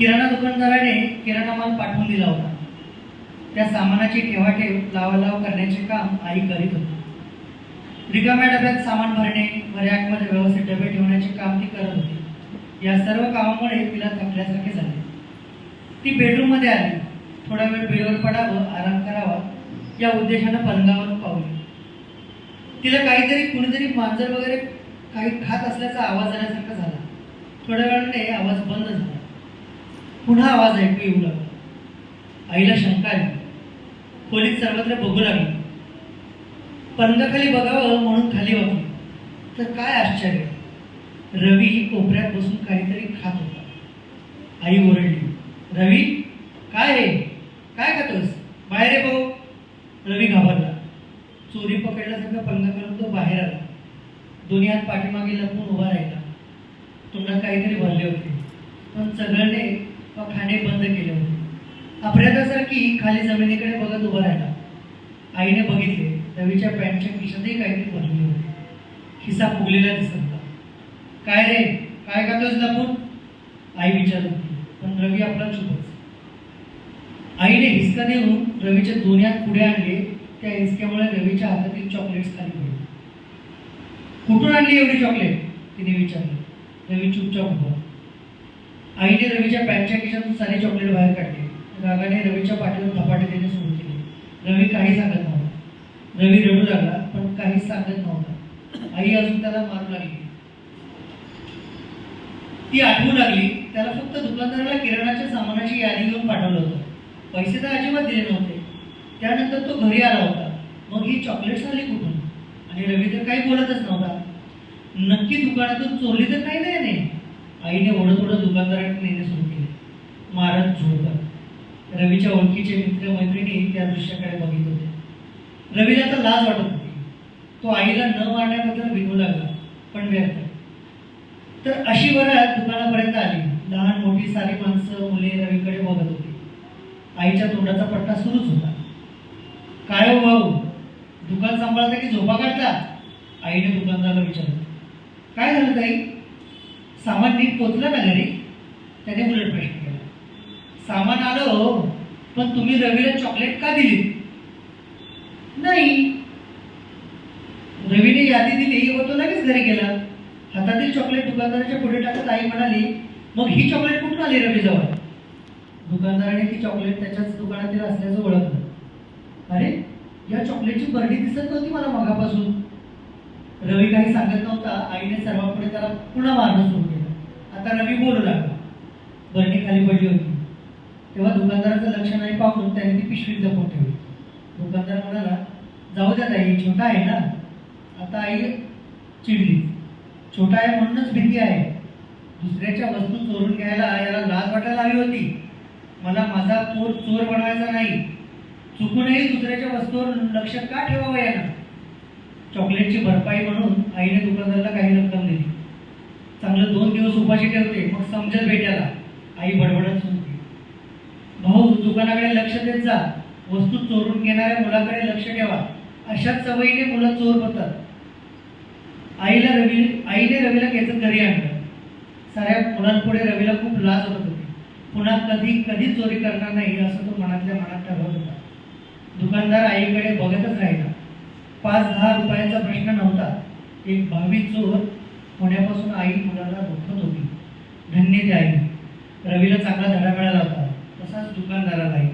किराणा दुकानदाराने किराणा माल पाठवून दिला होता. त्या सामानाची ठेवाठेव लावालाव करण्याचे काम आई करीत होती. रिकाम्या डब्यात सामान भरणे व रॅकमध्ये व्यवस्थित डबे ठेवण्याचे काम ती करत होती. या सर्व कामामुळे तिला थकल्यासारखे झाले. ती बेडरूममध्ये आली. थोडा वेळ बेडवर पडावं आराम करावा या उद्देशानं पलंगावर पावली तिला काहीतरी कुणीतरी मांजर वगैरे काही खात असल्याचा आवाज आल्यासारखा झाला. थोड्या वेळाने आवाज बंद झाला. पुन्हा आवाज ऐकू येऊ लागला. आईला शंका आली. खोलीत सर्वत्र बघू लागली. पलंगाखाली बघावं म्हणून खाली बघली तर काय आश्चर्य. रवी कोपऱ्यात बसून काहीतरी खात होता. आई ओरडली. रवी काय आहे काय खातोस? बाहेर आहे भाऊ. रवी घाबरला. चोरी पकडल्यासारखा पंगा करून तो बाहेर आला. दोन्ही हात पाठीमागे लपून उभा राहिला. तोंडात काहीतरी भरले होते. पण चघळणे व खाणे बंद केले. होते अपराधासारखी खाली जमिनीकडे बघत उभा राहिला. आईने बघितले रवीच्या पॅन्टच्या खिशातही काहीतरी भरले होते. खिसा फुगलेला दिसत होता. काय रे? काय खातोस दाखवून आई विचारत होती. पण रवी आपला चुपच आईने हिसका देऊन रवीच्या दोन्ही हात पुढे आणले. त्या हिसक्यामुळे रवीच्या हातातील चॉकलेट्स खाली पडले. कुठून आणली एवढी चॉकलेट तिने विचारलं. रवी चुपचाप उभा आईने रवीच्या पॅन्टच्या खिशातून सारे चॉकलेट बाहेर काढले. रागाने रवीच्या पाठीवर धपाटे देणे सुरू केले. रवी काही सांगत नव्हता. रवी रडू लागला पण काहीच सांगत नव्हता. आई अजून त्याला मारू लागली. ती आठवू लागली त्याला फक्त दुकानदाराला किराणाच्या सामानाची यादी घेऊन पाठवलं होतं. पैसे तर अजिबात दिले नव्हते. त्यानंतर तो घरी आला होता. मग ही चॉकलेट्स आली कुठून? आणि रवी तर काही बोलतच नव्हता. नक्की दुकानातून चोरली तर काही नाही नाही आईने ओढत ओढत दुकानदारांनी नेणे सुरू केले. मारत झोपत. रवीच्या ओळखीचे मित्र मैत्रिणी त्या दृश्याकडे बघित होते. रवीला तर लाज वाटत होती. तो आईला न मारण्याबद्दल भिनू लागला पण व्यर्थ. तर अशी वरात दुकानापर्यंत आली. लहान मोठी सारी माणसं मुले रवीकडे बघत होती. आईच्या तोंडाचा पट्टा सुरूच होता. काय हो भाऊ? दुकान सांभाळता की झोपा काढता? आईने दुकानदाराला विचारलं. काय झालं ताई? सामान नीट पोचलं ना घरी? त्याने उलट प्रश्न केला. सामान आलं हो पण तुम्ही रवीला चॉकलेट का दिली? नाही. रवीने यादी दिली व तो लगेच घरी गेला. हातातील चॉकलेट दुकानदाराच्या पुढे टाकत आई म्हणाली मग ही चॉकलेट कुठून आली रवीजवळ? दुकानदाराने ती चॉकलेट त्याच्याच दुकानातील असल्याचं ओळखलं. अरे या चॉकलेटची बर्डी दिसत नव्हती मला मगापासून. रवी काही सांगत नव्हता. आईने सर्वांपुढे त्याला पुन्हा मारणं सुरू आता रवी बोलू लागला. बर्डी खाली पडली होती. तेव्हा दुकानदाराचं लक्ष नाही पाहून त्याने ती पिशवीत जपून ठेवली. दुकानदार म्हणाला जाऊ द्या ताई छोटा आहे ना. आता आई चिडली. छोटा आहे म्हणूनच भीती आहे. दुसऱ्याच्या वस्तू चोरून घ्यायला याला लाज वाटायला हवी होती. मला माझा चोर चोर बनवायचा नाही. चुकूनही दुसऱ्याच्या वस्तूवर लक्ष का ठेवावं यानं? चॉकलेटची भरपाई म्हणून आईने दुकानदाराला काही रक्कम दिली. चांगलं दोन दिवस उपाशी ठेवते मग समजत भेटायला आई बडबडत सुनते भाऊ दुकानाकडे लक्ष देत जा. वस्तू चोरून घेणाऱ्या मुलाकडे लक्ष ठेवा. अशाच सवयीने मुलं चोर होतात. आईला रवी आईने रवीला खेचत घरी आणलं. साऱ्या मुलांपुढे रवीला खूप लाज होत होती. पुन्हा कधी कधी चोरी करणार नाही? असं तो मनातल्या मनात ठरवत होता. दुकानदार आईकडे बघतच राहिला. पाच दहा रुपयाचा प्रश्न नव्हता. एक भावी चोर होण्यापासून आई मुलाला दुखत होती. धन्य ते आई. रवीला चांगला धडा मिळाला होता तसाच दुकानदारालाही.